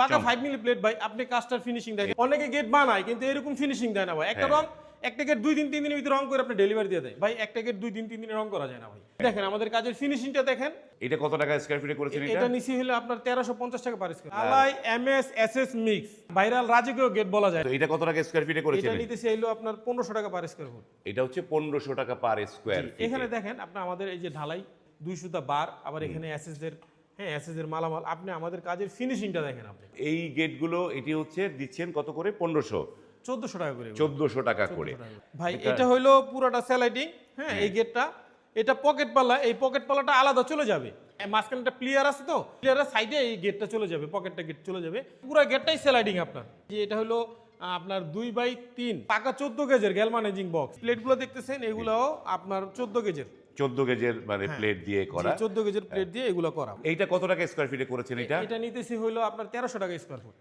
পাকা five milli plate ভাই আপনি কাস্টার ফিনিশিং দেখেন অনেকে গেট বানায় কিন্তু এরকম ফিনিশিং দেয় না ভাই। একটা হ্যাঁ। রং একটা গেট দুই দিন তিন দিনের ভিতরে রং করে আপনি ডেলিভারি দিয়ে দেয়। ভাই একটা গেট দুই দিন তিন দিনে রং করা যায় না ভাই। দেখেন আমাদের কাজের ফিনিশিংটা দেখেন। এটা কত টাকা স্কয়ার ফিটে করেছেন এটা? এটা নিচে হলে আপনার তেরোশো পঞ্চাশ টাকা পার স্কোয়ার আলাই M S S S mix. Viral রাজকীয় গেট বলা যায়। তো এটা কত টাকা স্কয়ার ফিটে করেছেন? এটা নিতে চাইলো আপনার পনেরোশো টাকা পার স্কোয়ার ফুট এটা হচ্ছে পনেরোশো টাকা পার স্কোয়ার এখানে দেখেন আপনি আমাদের এই যে ঢালাই দুই সুতা বার আবার এখানে এসএস এর হ্যাঁ এর মালামাল। আপনি আমাদের কাজের ফিনিশিংটা দেখেন আপনি। এই গেটগুলো এটি হচ্ছে দিচ্ছেন কত করে? পনেরোশো। চোদ্দশো টাকা করে। চোদ্দশো টাকা করে। ভাই এটা হইল পুরোটা স্যালাইডিং হ্যাঁ এই গেটটা এটা পকেট পাল্লা এই পকেট পাল্লাটা আলাদা চলে যাবে। মাঝখানে একটা প্লেয়ার আছে তো প্লেয়ারের সাইডে এই গেটটা চলে যাবে পকেটটা গেট চলে যাবে। পুরো গেটটাই স্যালাইডিং আপনার। যে এটা হলো আপনার দুই বাই তিন। পাকা চোদ্দ গেজের গ্যালমানেজিং বক্স প্লেটগুলো দেখতেছেন এগুলাও আপনার চোদ্দ গেজের চোদ্দ গেজের মানে প্লেট দিয়ে করা। চোদ্দ গেজের প্লেট দিয়ে এগুলো করা। এইটা কত টাকা স্কোয়ার ফিটে করেছেন এটা? এটা নিতেছি হলো আপনার তেরোশো টাকা স্কোয়ার ফুট